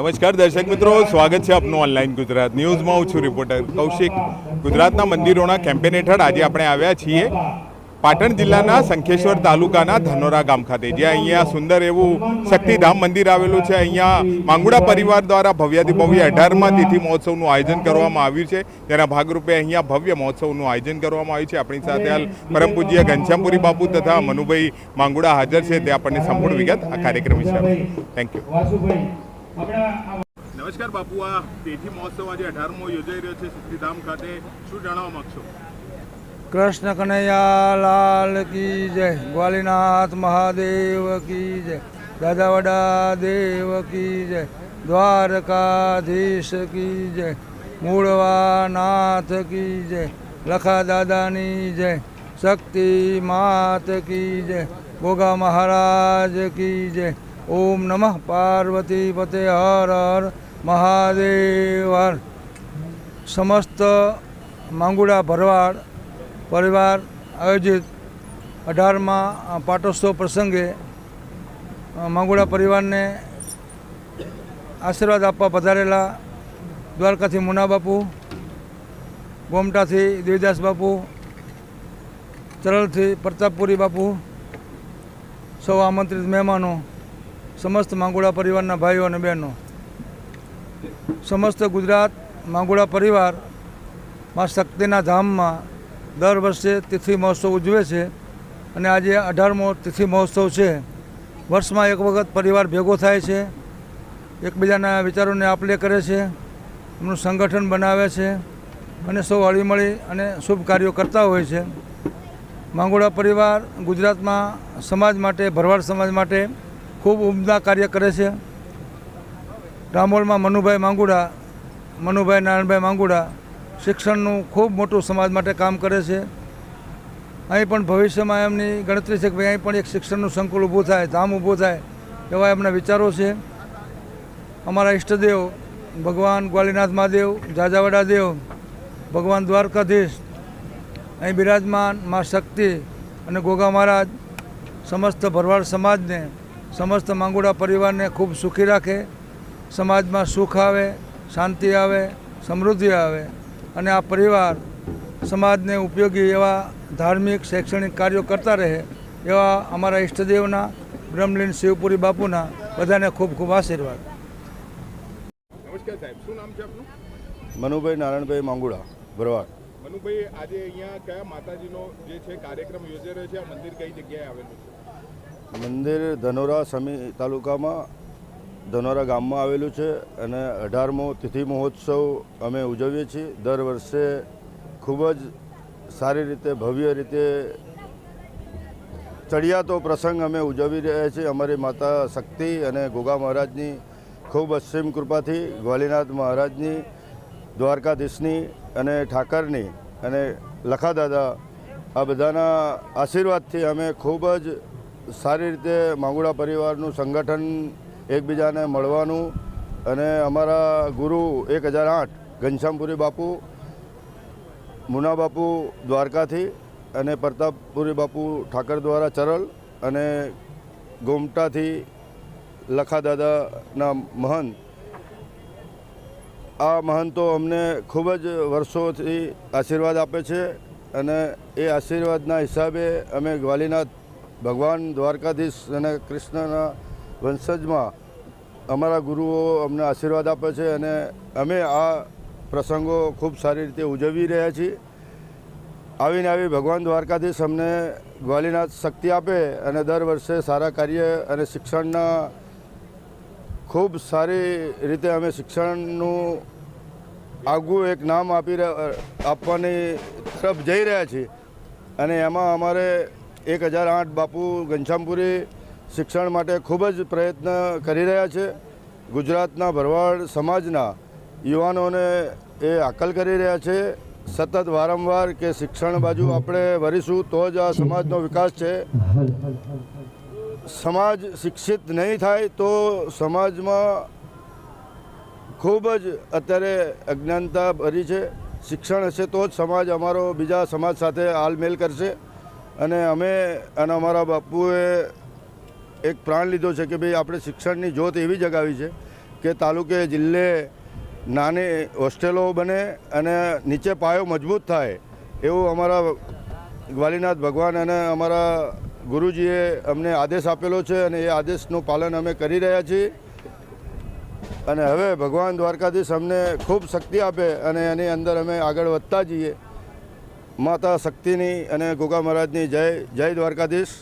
નમસ્કાર દર્શક મિત્રો, સ્વાગત છે આપનું ઓનલાઈન ગુજરાત ન્યૂઝમાં. હું છું રિપોર્ટર કૌશિક. ગુજરાતના મંદિરોના કેમ્પેન હેઠળ આજે આપણે આવ્યા છીએ પાટણ જિલ્લાના શંખેશ્વર તાલુકાના ધનોરા ગામ ખાતે, જ્યાં અહીંયા સુંદર એવું શક્તિધામ મંદિર આવેલું છે. અહીંયા માંગુડા પરિવાર દ્વારા ભવ્યાથી ભવ્ય અઢારમાં તિથિ મહોત્સવનું આયોજન કરવામાં આવ્યું છે. તેના ભાગરૂપે અહીંયા ભવ્ય મહોત્સવનું આયોજન કરવામાં આવ્યું છે. આપણી સાથે હાલ પરમ પૂજ્ય ઘનશ્યામપુરી બાપુ તથા મનુભાઈ માંગુડા હાજર છે. તે આપણને સંપૂર્ણ વિગત આ કાર્યક્રમ વિશે થેન્ક યુ આપણા નમસ્કાર બાપુ આ તેથી મહોત્સવ આજે અઢારમો યોજાઈ રહ્યો છે સિદ્ધિધામ ખાતે. શું જણાવવા માંગશો? કૃષ્ણ કનૈયા લાલ કી જય ગ્વાલીનાથ મહાદેવ કી જય દાદાવડા દેવ કી જય દ્વારકાધીશ કી જય મૂળવાનાથ કી જય લખા દાદાની જય શક્તિ માત કી જય ગોગા મહારાજ કી જય ઓમ નમઃ પાર્વતી પતે હર હર મહાદેવ હર સમસ્ત માંગુડા ભરવાડ પરિવાર આયોજિત અઢારમાં પાટોત્સવ પ્રસંગે માંગુડા પરિવારને આશીર્વાદ આપવા પધારેલા દ્વારકાથી મુના બાપુ, ગોમટાથી દેવદાસ બાપુ ચરલથી પ્રતાપપુરી બાપુ, સૌ આમંત્રિત મહેમાનો સમસ્ત માંગોળા પરિવારના ભાઈઓ અને બહેનો. સમસ્ત ગુજરાત માંગોળા પરિવારમાં શક્તિના ધામમાં દર વર્ષે તિથિ મહોત્સવ ઉજવે છે અને આજે અઢારમો તિથિ મહોત્સવ છે. વર્ષમાં એક વખત પરિવાર ભેગો થાય છે. એકબીજાના વિચારોને આપલે કરે છે. એમનું સંગઠન બનાવે છે અને સૌ હળીમળી અને શુભ કાર્યો કરતા હોય છે. માંગોળા પરિવાર ગુજરાતમાં સમાજ માટે, ભરવાડ સમાજ માટે ખૂબ ઉમદા કાર્ય કરે છે. ડામોલમાં મનુભાઈ માંગુડા, મનુભાઈ નારાયણભાઈ માંગુડા શિક્ષણનું ખૂબ મોટું સમાજ માટે કામ કરે છે. અહીં પણ ભવિષ્યમાં એમની ગણતરી છે કે ભાઈ અહીં પણ એક શિક્ષણનું સંકુલ ઊભું થાય, ધામ ઊભું થાય એવા એમના વિચારો છે. અમારા ઈષ્ટદેવ, ભગવાન ગ્વાલીનાથ મહાદેવ, જાજાવાડા દેવ, ભગવાન દ્વારકાધીશ, અહીં બિરાજમાન મા શક્તિ અને ગોગા મહારાજ, સમસ્ત ભરવાડ સમાજને સમસ્ત માંગુડા પરિવારને ખૂબ સુખી રાખે સમાજમાં સુખ આવે શાંતિ આવે સમૃદ્ધિ આવે અને આ પરિવાર સમાજને ઉપયોગી એવા ધાર્મિક શૈક્ષણિક કાર્યો કરતા રહે એવા અમારા ઈષ્ટદેવના બ્રહ્મલીન શિવપુરી બાપુના બધાને ખૂબ ખૂબ આશીર્વાદ. નમસ્કાર સાહેબ શું નામ છે આપનું? મનુભાઈ નારાયણભાઈ માંગુડા ભરવાડ. મનુભાઈ આજે અહીંયા કયા માતાજીનો જે છે કાર્યક્રમ યોજાઈ રહ્યો છે? આ મંદિર કઈ જગ્યાએ આવેલું છે? મંદિર ધનોરા સમી તાલુકામાં ધનોરા ગામમાં આવેલું છે અને અઢારમો તિથિ મહોત્સવ અમે ઉજવીએ છીએ. દર વર્ષે ખૂબ જ સારી રીતે, ભવ્ય રીતે ચડિયાતો પ્રસંગ અમે ઉજવી રહ્યા છીએ. અમારી માતા શક્તિ અને ગોગા મહારાજની ખૂબ અસીમ કૃપાથી ગ્વાલીનાથ મહારાજની, દ્વારકાધીશની અને ઠાકરની અને લખાદાદા આ બધાના આશીર્વાદથી અમે ખૂબ જ સારી રીતે માંગુડા પરિવારનું સંગઠન એકબીજાને મળવાનું અને અમારા ગુરુ એક હજાર આઠ ઘનશ્યામપુરી બાપુ, મુના બાપુ દ્વારકાથી અને પ્રતાપપુરી બાપુ ઠાકર દ્વારા ચરલ અને ગોમટાથી લખાદાદાના મહંત. આ મહંતો અમને ખૂબ જ વર્ષોથી આશીર્વાદ આપે છે અને એ આશીર્વાદના હિસાબે અમે ગ્વાલીનાથ ભગવાન દ્વારકાધીશ અને કૃષ્ણના વંશજમાં અમારા ગુરુઓ અમને આશીર્વાદ આપે છે અને અમે આ પ્રસંગો ખૂબ સારી રીતે ઉજવી રહ્યા છીએ. આવીને આવી ભગવાન દ્વારકાધીશ અમને ગ્વાલીનાથ શક્તિ આપે અને દર વર્ષે સારા કાર્ય અને શિક્ષણના ખૂબ સારી રીતે અમે શિક્ષણનું આગવું એક નામ આપી આપવાની તરફ જઈ રહ્યા છીએ. અને એમાં અમારે એક હજાર આઠ બાપુ ઘનશ્યામપુરી શિક્ષણ માટે ખૂબ જ પ્રયત્ન કરી રહ્યા છે. ગુજરાતના ભરવાડ સમાજના યુવાનોને એ હાકલ કરી રહ્યા છે. સતત વારંવાર કે શિક્ષણ બાજુ આપણે વરીશું તો જ આ સમાજનો વિકાસ છે. સમાજ શિક્ષિત નહીં થાય તો સમાજમાં ખૂબ જ અત્યારે અજ્ઞાનતા ભરી છે. શિક્ષણ હશે તો જ સમાજ અમારો બીજા સમાજ સાથે હાલમેલ કરશે. અને અમે અને અમારા બાપુએ એક પ્રાણ લીધો છે કે ભાઈ આપણે શિક્ષણની જોત એવી જગાવી છે કે તાલુકે જિલ્લે નાની હોસ્ટેલો બને અને નીચે પાયો મજબૂત થાય એવું અમારા ગ્વાલીનાથ ભગવાન અને અમારા ગુરુજીએ અમને આદેશ આપેલો છે અને એ આદેશનું પાલન અમે કરી રહ્યા છીએ. અને હવે ભગવાન દ્વારકાધીશ અમને ખૂબ શક્તિ આપે અને એની અંદર અમે આગળ વધતા જઈએ. માતા શક્તિની અને ગોગા મહારાજની જય જય દ્વારકાધીશ.